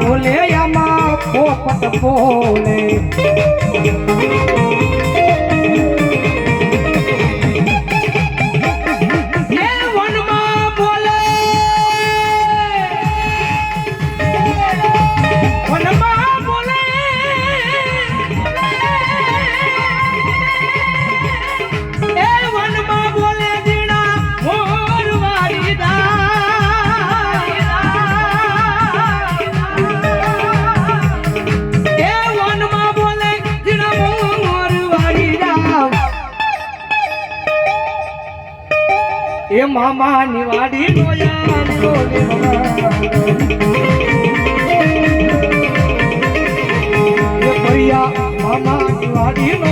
બોલે. આમાં પોપટ બોલે. એ મામા નિવાડી નો યાર મામા. એ ભૈયા મામાની વાડી નો